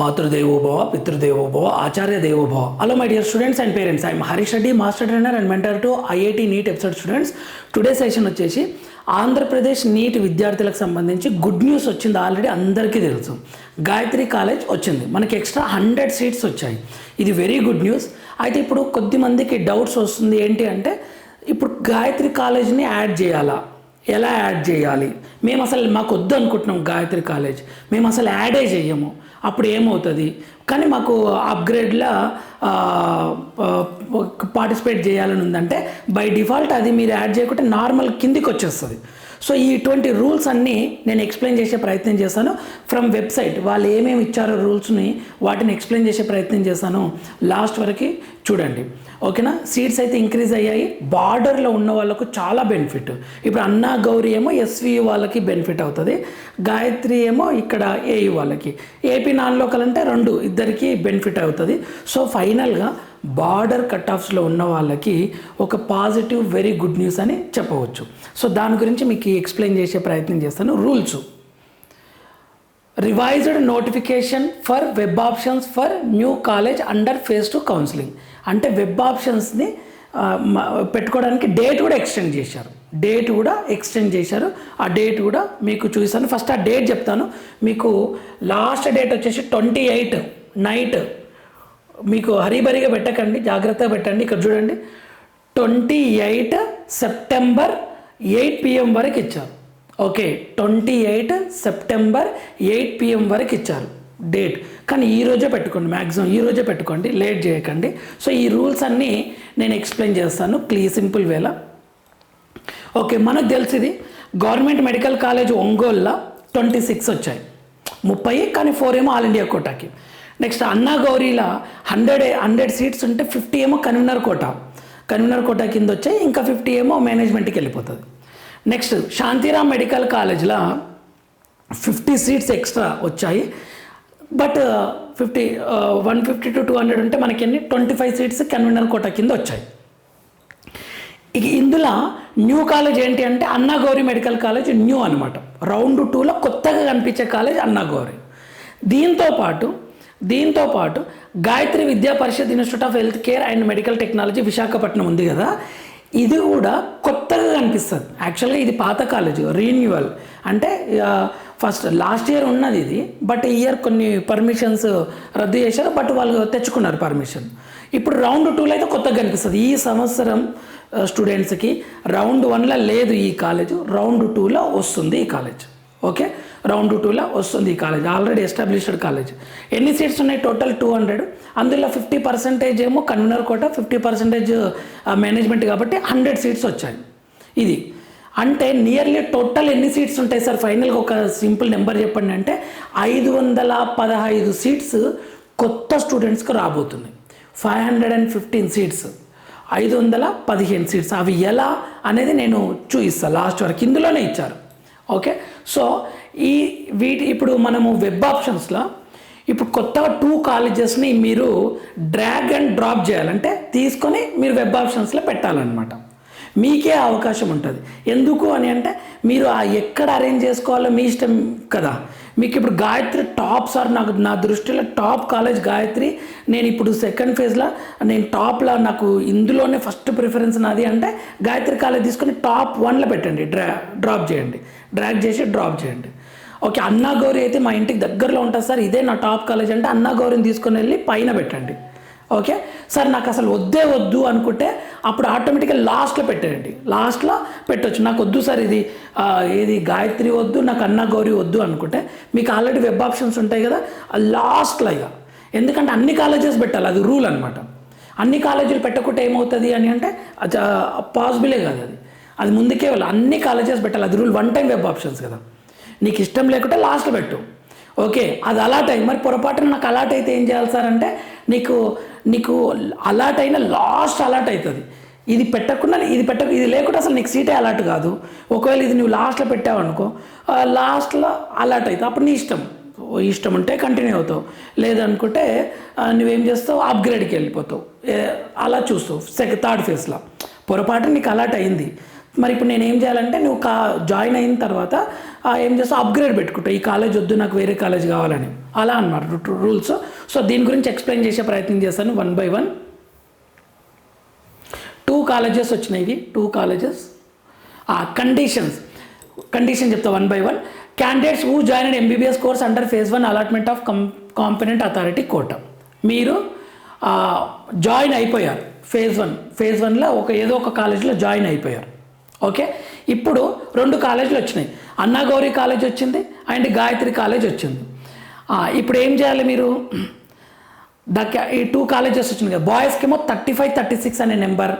మాతృదేవోభవ పితృదేవోభవ ఆచార్య దేవోభవ hello my dear students and parents I'm Harish Reddy master trainer and mentor to IIT NEET episode students today session వచ్చేసి Andhra Pradesh neat విద్యార్థులకు సంబంధించి good news వచ్చింది. Already అందరికీ తెలుసు. గాయత్రి కాలేజ్ వచ్చింది. మనకి ఎక్స్ట్రా హండ్రెడ్ సీట్స్ వచ్చాయి. ఇది వెరీ గుడ్ న్యూస్ అయితే ఇప్పుడు కొద్ది మందికి డౌట్స్ వస్తుంది. ఏంటి అంటే ఇప్పుడు గాయత్రి కాలేజ్ని యాడ్ చేయాలా? ఎలా యాడ్ చేయాలి? మేము అసలు మాకు వద్దు అనుకుంటున్నాం గాయత్రి కాలేజ్. మేము అసలు యాడే చేయము అప్పుడు ఏమవుతుంది? కానీ మాకు అప్గ్రేడ్లో పార్టిసిపేట్ చేయాలని ఉందంటే బై డిఫాల్ట్ అది మీరు యాడ్ చేయకుంటే నార్మల్ కిందికి వచ్చేస్తుంది సో ఈ ఇటువంటి రూల్స్ అన్నీ నేను ఎక్స్ప్లెయిన్ చేసే ప్రయత్నం చేశాను. ఫ్రమ్ వెబ్సైట్ వాళ్ళు ఏమేమి ఇచ్చారో రూల్స్ని వాటిని ఎక్స్ప్లెయిన్ చేసే ప్రయత్నం చేశాను. లాస్ట్ వరకు చూడండి. ఓకేనా? సీట్స్ అయితే ఇంక్రీజ్ అయ్యాయి. బార్డర్లో ఉన్న వాళ్ళకు చాలా బెనిఫిట్. ఇప్పుడు అన్నా గౌరీ ఏమో ఎస్వి వాళ్ళకి బెనిఫిట్ అవుతుంది. గాయత్రి ఏమో ఇక్కడ ఏయు వాళ్ళకి. ఏపీ నాన్ లోకల్ అంటే రెండు ఇద్దరికి బెనిఫిట్ అవుతుంది. సో ఫైనల్గా బార్డర్ కట్ ఆఫ్స్లో ఉన్న వాళ్ళకి ఒక పాజిటివ్ వెరీ గుడ్ న్యూస్ అని చెప్పవచ్చు. సో దాని గురించి మీకు ఎక్స్ప్లెయిన్ చేసే ప్రయత్నం చేస్తాను. Rules revised notification for web options for new college under phase two counselling అంటే వెబ్ ఆప్షన్స్ని పెట్టుకోవడానికి డేట్ కూడా ఎక్స్టెండ్ చేశారు. డేట్ కూడా ఎక్స్టెండ్ చేశారు. ఆ డేట్ కూడా మీకు చూపిస్తాను ఫస్ట్ ఆ డేట్ చెప్తాను. మీకు లాస్ట్ డేట్ వచ్చేసి ట్వంటీ ఎయిట్ నైట్ మీకు హరీబరిగా పెట్టకండి జాగ్రత్తగా పెట్టండి. ఇక్కడ చూడండి twenty eight September eight PM వరకు ఇచ్చారు. Okay twenty eight September eight PM వరకు ఇచ్చారు డేట్. కానీ ఈ రోజే పెట్టుకోండి మ్యాక్సిమం ఈ రోజే పెట్టుకోండి లేట్ చేయకండి. సో ఈ రూల్స్ అన్నీ నేను ఎక్స్ప్లెయిన్ చేస్తాను క్లీ సింపుల్ వేలా. ఓకే మనకు తెలిసింది గవర్నమెంట్ మెడికల్ కాలేజ్ ఒంగోల్లో ట్వంటీ సిక్స్ వచ్చాయి. ముప్పై కానీ ఫోర్ ఏమో ఆల్ ఇండియా కోటాకి. నెక్స్ట్ అన్నా గౌరీలో హండ్రెడ్ హండ్రెడ్ సీట్స్ ఉంటే ఫిఫ్టీ ఏమో కన్వీనర్ కోట. కన్వీనర్ కోట కింద వచ్చాయి ఇంకా ఫిఫ్టీ ఏమో మేనేజ్మెంట్కి వెళ్ళిపోతుంది. నెక్స్ట్ శాంతిరామ్ మెడికల్ కాలేజ్లో ఫిఫ్టీ సీట్స్ ఎక్స్ట్రా వచ్చాయి. But fifty one fifty two two hundred ఉంటే మనకి ఎన్ని? Twenty five seats convener quota కింద వచ్చాయి. ఇక ఇందులో న్యూ కాలేజ్ ఏంటి అంటే అన్నాగౌరి మెడికల్ కాలేజ్ న్యూ అనమాట రౌండ్ టూలో కొత్తగా కనిపించే కాలేజ్ అన్నాగౌరి దీంతో పాటు దీంతో పాటు Gayatri Vidya Parishad institute of health care and medical technology Visakhapatnam ఉంది కదా. ఇది కూడా కొత్తగా కనిపిస్తుంది. యాక్చువల్గా ఇది పాత కాలేజ్ రీన్యువల్ అంటే ఫస్ట్ లాస్ట్ ఇయర్ ఉన్నది ఇది బట్ ఈ ఇయర్ కొన్ని పర్మిషన్స్ రద్దు చేశారు బట్ వాళ్ళు తెచ్చుకున్నారు పర్మిషన్. ఇప్పుడు రౌండ్ టూలో అయితే కొత్తగా కనిపిస్తుంది. ఈ సంవత్సరం స్టూడెంట్స్కి రౌండ్ వన్లో లేదు ఈ కాలేజ్ రౌండ్ టూలో వస్తుంది ఈ కాలేజ్. ఓకే? రౌండ్ టూలో వస్తుంది ఈ కాలేజ్ ఆల్రెడీ ఎస్టాబ్లిష్డ్ కాలేజ్. ఎన్ని సీట్స్ ఉన్నాయి? Total two hundred. అందులో ఫిఫ్టీ పర్సెంటేజ్ ఏమో convener quota fifty percentage management కాబట్టి హండ్రెడ్ సీట్స్ వచ్చాయి. ఇది. అంటే నియర్లీ టోటల్ ఎన్ని సీట్స్ ఉంటాయి సార్? ఫైనల్గా ఒక సింపుల్ నెంబర్ చెప్పండి అంటే ఐదు వందల పదహైదు సీట్స్ కొత్త స్టూడెంట్స్కి రాబోతున్నాయి five hundred and fifteen seats. ఐదు వందల పదిహేను సీట్స్. అవి ఎలా అనేది నేను చూపిస్తాను లాస్ట్ వరకు ఇందులోనే ఇచ్చారు. ఓకే? సో ఈ వీటి ఇప్పుడు మనము వెబ్ ఆప్షన్స్లో ఇప్పుడు కొత్తగా టూ కాలేజెస్ని మీరు డ్రాగ్ అండ్ డ్రాప్ చేయాలంటే తీసుకొని మీరు వెబ్ ఆప్షన్స్లో పెట్టాలన్నమాట. మీకే అవకాశం ఉంటుంది. ఎందుకు అని అంటే మీరు ఆ ఎక్కడ అరేంజ్ చేసుకోవాలో మీ ఇష్టం కదా. మీకు ఇప్పుడు గాయత్రి టాప్ సార్ నాకు నా దృష్టిలో టాప్ కాలేజ్ గాయత్రి నేను ఇప్పుడు సెకండ్ ఫేజ్లో నేను టాప్లో నాకు ఇందులోనే ఫస్ట్ ప్రిఫరెన్స్ నాది అంటే గాయత్రి కాలేజ్ తీసుకొని టాప్ వన్లో పెట్టండి డ్రా డ్రాప్ చేయండి. డ్రాగ్ చేసి డ్రాప్ చేయండి. ఓకే అన్నా గౌరి అయితే మా ఇంటికి దగ్గరలో ఉంటుంది సార్. ఇదే నా టాప్ కాలేజ్ అంటే అన్నా గౌరిని తీసుకొని వెళ్ళి పైన పెట్టండి. ఓకే? సార్ నాకు అసలు వద్దే వద్దు అనుకుంటే అప్పుడు ఆటోమేటిక్గా లాస్ట్లో పెట్టేయండి. లాస్ట్లో పెట్టొచ్చు. నాకు వద్దు సార్ ఇది. ఇది ఏది గాయత్రి వద్దు నాకు అన్న గౌరీ వద్దు అనుకుంటే మీకు ఆల్రెడీ వెబ్ ఆప్షన్స్ ఉంటాయి కదా లాస్ట్లో ఇక. ఎందుకంటే అన్ని కాలేజెస్ పెట్టాలి అది రూల్ అనమాట అన్ని కాలేజీలు పెట్టకుంటే ఏమవుతుంది అని అంటే అది పాసిబులే కాదు అది. అది ముందుకే వెళ్ళాలి. అన్ని కాలేజెస్ పెట్టాలి అది rule. One time web options కదా. నీకు ఇష్టం లేకుంటే లాస్ట్లో పెట్టు. ఓకే అది అలాట్ అయ్యి మరి పొరపాటున నాకు అలాట్ అయితే ఏం చేయాలి సార్ అంటే నీకు నీకు అలాట్ అయిన లాస్ట్ అలాట్ అవుతుంది. ఇది పెట్టకుండా ఇది పెట్ట ఇది లేకుండా అసలు నీకు సీటే అలాట్ కాదు. ఒకవేళ ఇది నువ్వు లాస్ట్లో పెట్టావు అనుకో లాస్ట్లో అలాట్ అవుతుంది. అప్పుడు నీ ఇష్టం. ఇష్టం ఉంటే కంటిన్యూ అవుతావు. లేదనుకుంటే నువ్వేం చేస్తావు? అప్గ్రేడ్కి వెళ్ళిపోతావు. అలా చూస్తావు. సెకండ్ థర్డ్ ఫేజ్లో పొరపాటు నీకు అలాట్ అయింది. మరి ఇప్పుడు నేను ఏం చేయాలంటే నువ్వు కా జాయిన్ అయిన తర్వాత ఏం చేస్తావు? అప్గ్రేడ్ పెట్టుకుంటావు ఈ కాలేజ్ వద్దు నాకు వేరే కాలేజ్ కావాలని. అలా అన్నమాట రూల్స్. సో దీని గురించి ఎక్స్ప్లెయిన్ చేసే ప్రయత్నం చేస్తాను one by one. Two colleges వచ్చినాయి ఇవి. Two colleges. కండిషన్స్ కండిషన్ చెప్తా one by one. Candidates who join and MBBS course under phase one allotment of cum competent authority quota మీరు జాయిన్ అయిపోయారు. ఫేజ్ వన్ ఫేజ్ వన్లో ఒక ఏదో ఒక కాలేజీలో జాయిన్ అయిపోయారు. ఓకే? ఇప్పుడు రెండు కాలేజీలు వచ్చినాయి. అన్నాగౌరీ కాలేజ్ వచ్చింది అండ్ గాయత్రి కాలేజ్ వచ్చింది. ఇప్పుడు ఏం చేయాలి మీరు? ద ఈ టూ కాలేజెస్ వచ్చినాయి కదా బాయ్స్కి ఏమో థర్టీ ఫైవ్ థర్టీ సిక్స్ అనే number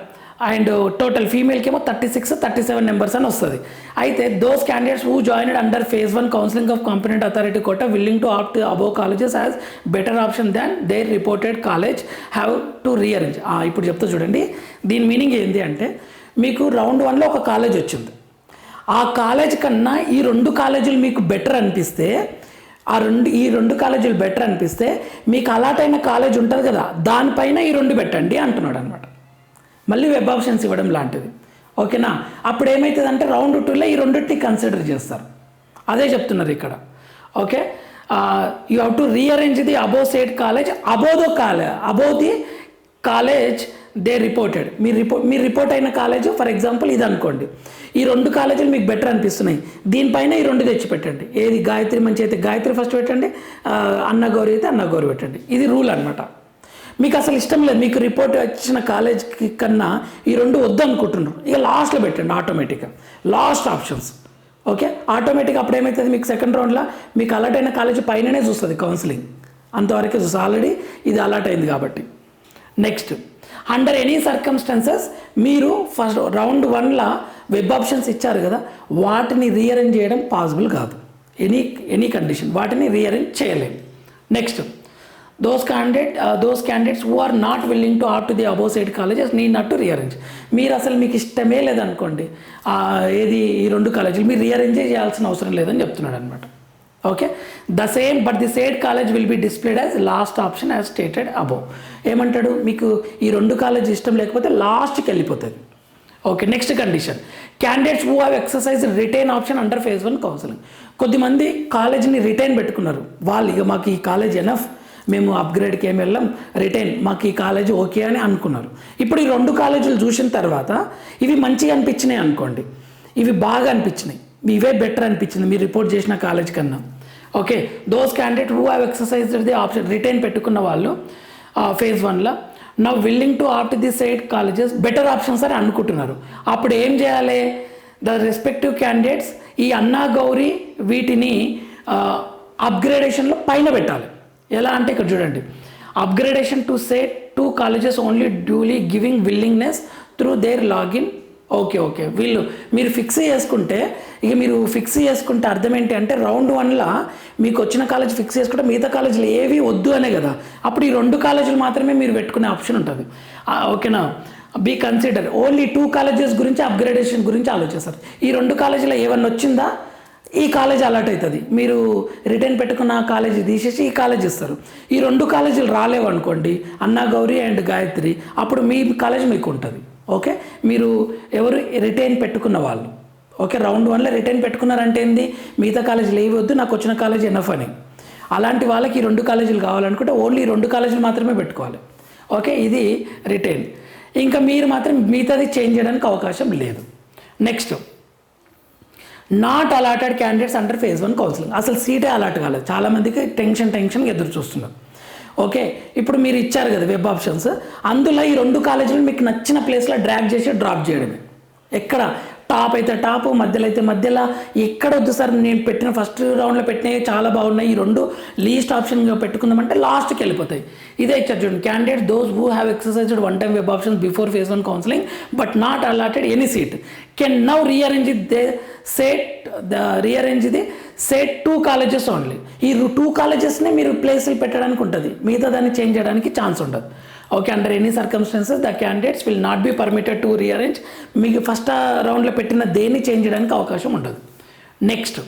and total ఫీమేల్కేమో thirty six thirty seven numbers అని వస్తుంది. అయితే those candidates who joined under phase one counselling of competent authority quota willing to opt above colleges as better option than their reported college have to rearrange ఇప్పుడు చెప్తా చూడండి. దీని meaning ఏంటి అంటే మీకు రౌండ్ వన్లో ఒక కాలేజ్ వచ్చింది. ఆ కాలేజ్ కన్నా ఈ రెండు కాలేజీలు మీకు బెటర్ అనిపిస్తే ఆ రెండు ఈ రెండు కాలేజీలు బెటర్ అనిపిస్తే మీకు అలాటైన కాలేజ్ ఉంటుంది కదా దానిపైన ఈ రెండు పెట్టండి అంటున్నాడు అనమాట మళ్ళీ వెబ్ ఆప్షన్స్ ఇవ్వడం లాంటిది. ఓకేనా? అప్పుడు ఏమవుతుందంటే రౌండ్ టూలో ఈ రెండింటిని కన్సిడర్ చేస్తారు. అదే చెప్తున్నారు ఇక్కడ. Okay? You have to rearrange the above state college above the college above the college they reported మీరు రిపోర్ట్ మీరు రిపోర్ట్ అయిన కాలేజ్ ఫర్ ఎగ్జాంపుల్ ఇది అనుకోండి ఈ రెండు కాలేజీలు మీకు బెటర్ అనిపిస్తున్నాయి. దీనిపైన ఈ రెండు తెచ్చి పెట్టండి ఏది గాయత్రి మంచి అయితే గాయత్రి ఫస్ట్ పెట్టండి అన్నగౌరి అయితే అన్నగౌరి పెట్టండి. ఇది రూల్ అనమాట మీకు అసలు ఇష్టం లేదు. మీకు రిపోర్ట్ వచ్చిన కాలేజ్కి కన్నా ఈ రెండు వద్దు అనుకుంటున్నారు ఇక లాస్ట్లో పెట్టండి ఆటోమేటిక్గా. Last options. ఓకే? ఆటోమేటిక్గా అప్పుడు ఏమవుతుంది మీకు సెకండ్ రౌండ్లో మీకు అలర్ట్ అయిన కాలేజ్ పైననే చూస్తుంది కౌన్సిలింగ్. అంతవరకే చూస్తుంది ఆల్రెడీ ఇది అలర్ట్ అయింది కాబట్టి. నెక్స్ట్. అండర్ ఎనీ సర్కమ్స్టాన్సెస్ మీరు ఫస్ట్ రౌండ్ వన్లో వెబ్ ఆప్షన్స్ ఇచ్చారు కదా వాటిని రీఅరేంజ్ చేయడం పాసిబుల్ కాదు. ఎనీ ఎనీ కండిషన్ వాటిని రీఅరేంజ్ చేయలేము next those candidate those candidates who are not willing to opt to the above said colleges need not to rearrange మీరు అసలు మీకు ఇష్టమే లేదనుకోండి ఏది ఈ రెండు కాలేజీలు మీరు రీఅరేంజే చేయాల్సిన అవసరం లేదని చెప్తున్నాడు అనమాట okay the same but the said college will be displayed as last option as stated above ఏమంటాడు? మీకు ఈ రెండు కాలేజ్ ఇష్టం లేకపోతే లాస్ట్కి వెళ్ళిపోతుంది. Okay next condition candidates who have exercise retain option under phase one counselling కొద్దిమంది కాలేజీని రిటైన్ పెట్టుకున్నారు. వాళ్ళు ఇక మాకు ఈ కాలేజ్ ఎనఫ్ మేము అప్గ్రేడ్కి ఏమి వెళ్ళాం? రిటైన్ మాకు ఈ కాలేజ్ ఓకే అని అనుకున్నారు. ఇప్పుడు ఈ రెండు కాలేజీలు చూసిన తర్వాత ఇవి మంచిగా అనిపించినాయి అనుకోండి. ఇవి బాగా అనిపించినాయి. ఇవే బెటర్ అనిపించింది మీరు రిపోర్ట్ చేసిన కాలేజ్ కన్నా. Okay those candidate who have exercise the option retain పెట్టుకున్న వాళ్ళు ఫేజ్ వన్లో now willing to opt the said colleges better options అని అనుకుంటున్నారు. అప్పుడు ఏం చేయాలి? ద రెస్పెక్టివ్ క్యాండిడేట్స్ ఈ అన్నా గౌరీ వీటిని అప్గ్రేడేషన్లో పైన పెట్టాలి. ఎలా అంటే ఇక్కడ చూడండి. Upgradation to say two colleges only duly giving willingness through their login okay okay. వీళ్ళు మీరు ఫిక్స్ చేసుకుంటే ఇక మీరు ఫిక్స్ చేసుకుంటే అర్థం ఏంటి అంటే రౌండ్ వన్లో మీకు వచ్చిన కాలేజ్ ఫిక్స్ చేసుకుంటే మిగతా కాలేజీలు ఏవి వద్దు అనే కదా. అప్పుడు ఈ రెండు కాలేజీలు మాత్రమే మీరు పెట్టుకునే ఆప్షన్ ఉంటుంది. ఓకేనా? Be consider only two colleges గురించి అప్గ్రేడేషన్ గురించి ఆలోచిస్తారు. ఈ రెండు కాలేజీలో ఏమన్నా వచ్చిందా? ఈ కాలేజ్ అలర్ట్ అవుతుంది మీరు రిటర్న్ పెట్టుకున్న కాలేజీ తీసేసి ఈ కాలేజ్ ఇస్తారు. ఈ రెండు కాలేజీలు రాలేవు అనుకోండి అన్నా గౌరీ అండ్ గాయత్రి అప్పుడు మీ కాలేజ్ మీకు ఉంటుంది. ఓకే? మీరు ఎవరు రిటైన్ పెట్టుకున్న వాళ్ళు. ఓకే రౌండ్ వన్లో రిటైన్ పెట్టుకున్నారంటే ఏంది? మిగతా కాలేజీలు ఏవి వద్దు నాకు వచ్చిన కాలేజ్ ఎనఫ్ అని. అలాంటి వాళ్ళకి ఈ రెండు కాలేజీలు కావాలనుకుంటే ఓన్లీ రెండు కాలేజీలు మాత్రమే పెట్టుకోవాలి. ఓకే ఇది రిటైన్ ఇంకా మీరు మాత్రం మిగతాది చేంజ్ చేయడానికి అవకాశం లేదు. Next not allotted candidates under phase one counselling అసలు సీటే అలాట్ కాలేదు. చాలామందికి టెన్షన్ టెన్షన్ ఎదురు చూస్తున్నారు. ఓకే ఇప్పుడు మీరు ఇచ్చారు కదా వెబ్ ఆప్షన్స్. అందులో ఈ రెండు కాలేజీలు మీకు నచ్చిన ప్లేస్లో డ్రాగ్ చేసి డ్రాప్ చేయడమే. ఎక్కడ? టాప్ అయితే టాప్ మధ్యలో అయితే మధ్యలో. ఎక్కడ వద్దు సార్ నేను పెట్టిన ఫస్ట్ రౌండ్లో పెట్టినవి చాలా బాగున్నాయి. ఈ రెండు లీస్ట్ ఆప్షన్గా పెట్టుకుందామంటే లాస్ట్కి వెళ్ళిపోతాయి. ఇదే ఇచ్చారు చూడండి candidate those who have exercised one time web options before phase one counselling but not allotted any seat can now rearrange they set the rearrange ఇది సెట్ టూ కాలేజెస్ ఓన్లీ ఈ టూ కాలేజెస్ని మీరు ప్లేసులు పెట్టడానికి ఉంటుంది. మిగతా దాన్ని చేంజ్ చేయడానికి ఛాన్స్ ఉండదు. Okay under any circumstances the candidates will not be permitted to rearrange మీకు ఫస్ట్ రౌండ్లో uh, పెట్టిన దేన్ని చేంజ్ చేయడానికి అవకాశం ఉండదు. నెక్స్ట్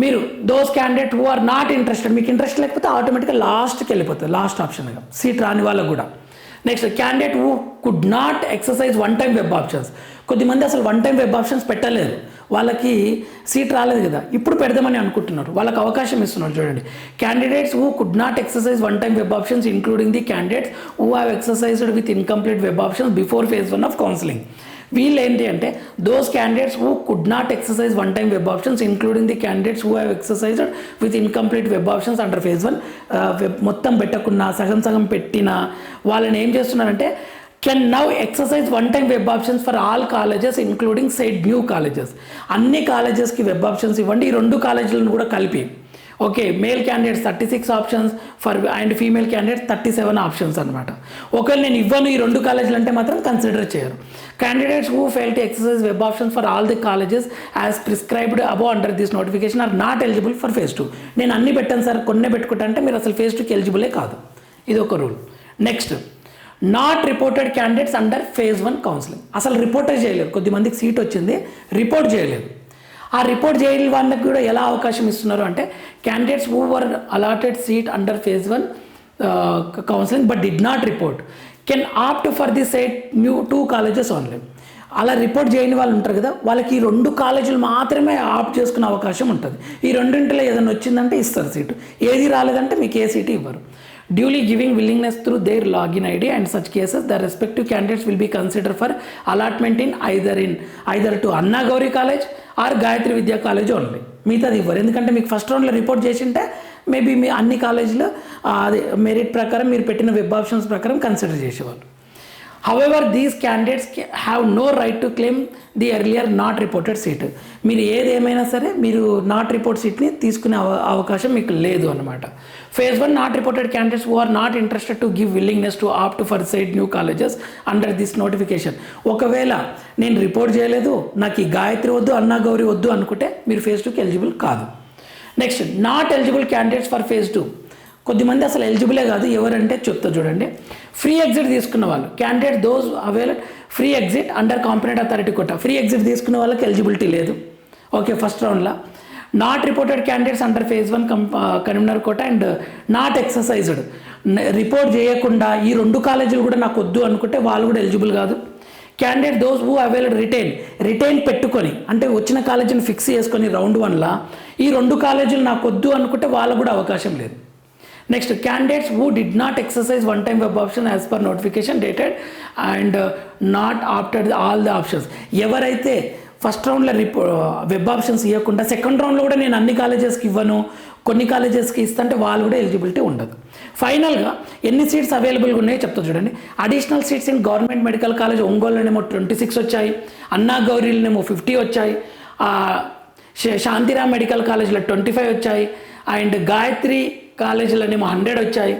మీరు those candidate who are not interested మీకు ఇంట్రెస్ట్ లేకపోతే ఆటోమేటిక్గా లాస్ట్కి వెళ్ళిపోతుంది లాస్ట్ ఆప్షన్గా సీట్ రాని వాళ్ళకు కూడా. Next candidate who could not exercise one time web options కొద్దిమంది అసలు వన్ టైం వెబ్ ఆప్షన్స్ పెట్టలేదు. వాళ్ళకి సీట్ రాలేదు కదా. ఇప్పుడు పెడదామని అనుకుంటున్నారు. వాళ్ళకి అవకాశం ఇస్తున్నారు చూడండి. Candidates who could not exercise one time web options including the candidates who have exercised with incomplete web options before phase one of counselling వీళ్ళు ఏంటి అంటే those candidates who could not exercise one time web options including the candidates who have exercised with incomplete web options under phase one web మొత్తం పెట్టకున్నా సగం సగం పెట్టిన వాళ్ళని ఏం చేస్తున్నారంటే can now exercise one time web options for all colleges including said new colleges అన్ని కాలేజెస్కి వెబ్ ఆప్షన్స్ ఇవ్వండి ఈ రెండు కాలేజీలను కూడా కలిపి. Okay male candidates thirty six options for and female candidates thirty seven options అనమాట ఒకవేళ నేను ఇవ్వను ఈ రెండు కాలేజీలు అంటే మాత్రం కన్సిడర్ చేయరు candidates who fail to exercise web options for all the colleges as prescribed above under this notification are not eligible for phase two నేను అన్ని పెట్టాను సార్ కొన్నే పెట్టుకుంటా అంటే మీరు అసలు ఫేస్ టూకి ఎలిజిబులే కాదు. ఇది ఒక rule next not reported candidates under phase one counselling అసలు రిపోర్టే చేయలేదు. కొద్దిమందికి సీట్ వచ్చింది రిపోర్ట్ చేయలేదు. ఆ రిపోర్ట్ చేయని వాళ్ళకి కూడా ఎలా అవకాశం ఇస్తున్నారు అంటే candidates who were allotted seat under phase one counselling but did not report can opt for the said new two colleges only అలా రిపోర్ట్ చేయని వాళ్ళు ఉంటారు కదా వాళ్ళకి ఈ రెండు కాలేజీలు మాత్రమే ఆప్ట్ చేసుకునే అవకాశం ఉంటుంది. ఈ రెండింటిలో ఏదైనా వచ్చిందంటే ఇస్తారు సీటు ఏది రాలేదంటే మీకు ఏ సీటు ఇవ్వరు. Duly giving willingness through their login ID and such cases the respective candidates will be consider for allotment in either in either to Anna Gowri college are Gayatri విద్యా కాలేజ్ ఓన్లీ మిగతాది ఇవ్వరు. ఎందుకంటే మీకు ఫస్ట్ రౌండ్లో report చేసింటే maybe మీ అన్ని కాలేజీలో అది మెరిట్ ప్రకారం మీరు పెట్టిన వెబ్ ఆప్షన్స్ ప్రకారం కన్సిడర్ చేసేవాళ్ళు. However these candidates have no right to claim the earlier not reported seat మీరు ఏదేమైనా సరే మీరు నాట్ రిపోర్ట్ సీట్ని తీసుకునే అవ అవకాశం మీకు లేదు అనమాట phase one not reported candidates who are not interested to give willingness to opt for said new colleges under this notification ఒకవేళ నేను రిపోర్ట్ చేయలేదు నాకు ఈ గాయత్రి వద్దు అన్నా గౌరి వద్దు అనుకుంటే మీరు ఫేజ్ టూకి ఎలిజిబుల్ కాదు. Next not eligible candidates for phase two కొద్దిమంది అసలు ఎలిజిబులే కాదు ఎవరంటే చెప్తా చూడండి. ఫ్రీ ఎగ్జిట్ తీసుకున్న వాళ్ళు. Candidate those avail free exit under competent authority quota free exit తీసుకున్న వాళ్ళకి ఎలిజిబిలిటీ లేదు. ఓకే ఫస్ట్ రౌండ్లో not reported candidates under phase one cum Karimnagar quota and not exercised report చేయకుండా ఈ రెండు కాలేజీలు కూడా నాకు వద్దు అనుకుంటే వాళ్ళు కూడా ఎలిజిబుల్ కాదు. Candidate those who available retain retain పెట్టుకొని అంటే వచ్చిన కాలేజీని ఫిక్స్ చేసుకొని రౌండ్ వన్లా ఈ రెండు కాలేజీలు నాకు వద్దు అనుకుంటే వాళ్ళకు కూడా అవకాశం లేదు. Next candidates who did not exercise one time web option as per notification dated and not opted all the options ఎవరైతే ఫస్ట్ రౌండ్లో రిపో వెబ్ ఆప్షన్స్ ఇవ్వకుండా సెకండ్ రౌండ్లో కూడా నేను అన్ని కాలేజెస్కి ఇవ్వను కొన్ని కాలేజెస్కి ఇస్తుంటే వాళ్ళు కూడా ఎలిజిబిలిటీ ఉండదు. ఫైనల్గా ఎన్ని సీట్స్ అవైలబుల్గా ఉన్నాయో చెప్తా చూడండి. Additional seats in government medical college ఒంగోలునేమో twenty six వచ్చాయి అన్నా గౌరీలనేమో ఫిఫ్టీ వచ్చాయి శాంతిరామ్ మెడికల్ కాలేజ్లో ట్వంటీ ఫైవ్ వచ్చాయి అండ్ గాయత్రి కాలేజీలోనేమో హండ్రెడ్ వచ్చాయి.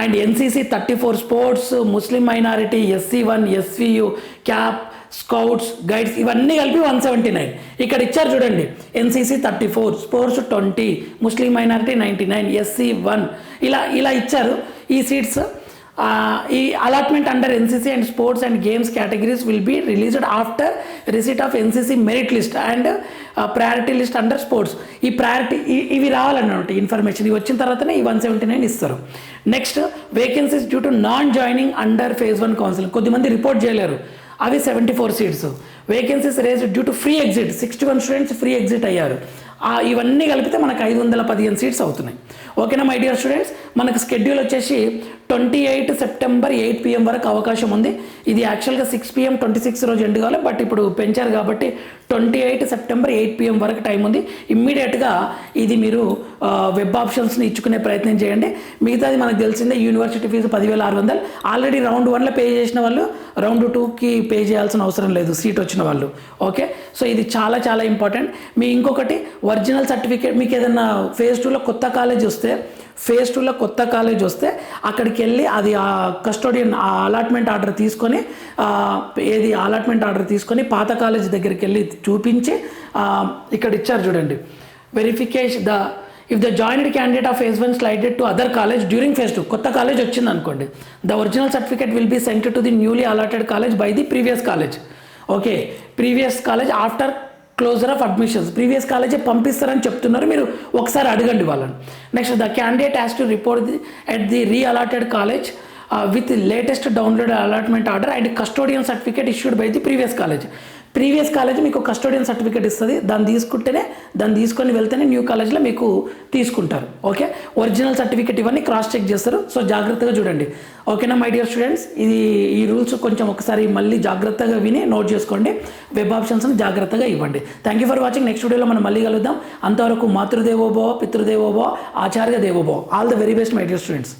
And NCC thirty four sports Muslim minority SC one SVU CAP scouts guides ఇవన్నీ కలిపి వన్ సెవెంటీ నైన్. ఇక్కడ ఇచ్చారు చూడండి NCC thirty four sports twenty Muslim minority ninety nine SC one. ఇలా ఇలా ఇచ్చారు. ఈ సీట్స్ ఈ allotment under NCC and sports and games categories will be released after receipt of NCC merit list and priority list under sports ఈ priority ఇవి రావాలన్నమాట information ఇవి వచ్చిన తర్వాతనే ఈ వన్ సెవెంటీ నైన్ ఇస్తారు. Next vacancies due to non joining under phase one council కొద్దిమంది report చేయలేరు. అవి seventy four seats vacancies raise due to free exit sixty one students free exit అయ్యారు. ఇవన్నీ కలిపితే మనకు ఐదు వందల పదిహేను సీట్స్ అవుతున్నాయి. ఓకేనా మై డియర్ స్టూడెంట్స్ మనకు స్కెడ్యూల్ వచ్చేసి twenty eight September eight PM వరకు అవకాశం ఉంది. ఇది యాక్చువల్గా సిక్స్ పిఎం ట్వంటీ సిక్స్ రోజు ఎండ్ కావాలి. బట్ ఇప్పుడు పెంచారు కాబట్టి twenty eight September eight PM వరకు టైం ఉంది. ఇమ్మీడియట్గా ఇది మీరు వెబ్ ఆప్షన్స్ని ఇచ్చుకునే ప్రయత్నం చేయండి. మిగతాది మనకు తెలిసిందే యూనివర్సిటీ ఫీజు పదివేల ఆరు వందలు. ఆల్రెడీ రౌండ్ వన్లో పే చేసిన వాళ్ళు రౌండ్ టూకి పే చేయాల్సిన అవసరం లేదు సీట్ వచ్చిన వాళ్ళు. ఓకే సో ఇది చాలా చాలా ఇంపార్టెంట్ మీ ఇంకొకటి ఒరిజినల్ సర్టిఫికేట్ మీకు ఏదైనా ఫేజ్ టూలో కొత్త కాలేజ్ వస్తే ఫేజ్ టూలో కొత్త కాలేజ్ వస్తే అక్కడికి వెళ్ళి అది ఆ కస్టోడియన్ ఆ అలాట్మెంట్ ఆర్డర్ తీసుకొని ఏది అలాట్మెంట్ ఆర్డర్ తీసుకొని పాత కాలేజ్ దగ్గరికి వెళ్ళి చూపించి ఇక్కడ ఇచ్చారు చూడండి. Verification the if the joined candidate of phase one slided to other college during phase two కొత్త కాలేజ్ వచ్చింది అనుకోండి. The original certificate will be sent to the newly allotted college by the previous college okay previous college after closure of admissions previous కాలేజే పంపిస్తారని చెప్తున్నారు. మీరు ఒకసారి అడగండి వాళ్ళని. Next the candidate has to report the at the reallotted college with latest download allotment order and custodian certificate issued by the previous college previous college మీకు custodian certificate ఇస్తుంది. దాన్ని తీసుకుంటేనే దాన్ని తీసుకొని వెళ్తేనే న్యూ కాలేజ్లో మీకు తీసుకుంటారు. ఓకే? ఒరిజినల్ సర్టిఫికేట్ ఇవన్నీ క్రాస్ చెక్ చేస్తారు. సో జాగ్రత్తగా చూడండి. ఓకేనా మై డియర్ స్టూడెంట్స్? ఇది ఈ రూల్స్ కొంచెం ఒకసారి మళ్ళీ జాగ్రత్తగా విని నోట్ చేసుకోండి. వెబ్ ఆప్షన్స్ని జాగ్రత్తగా ఇవ్వండి. Thank you for watching next వీడియోలో మనం మళ్ళీ కలుద్దాం. అంతవరకు మాతృదేవోభవ పితృదేవోభవ ఆచార్య దేవోభవ. All the very best my dear students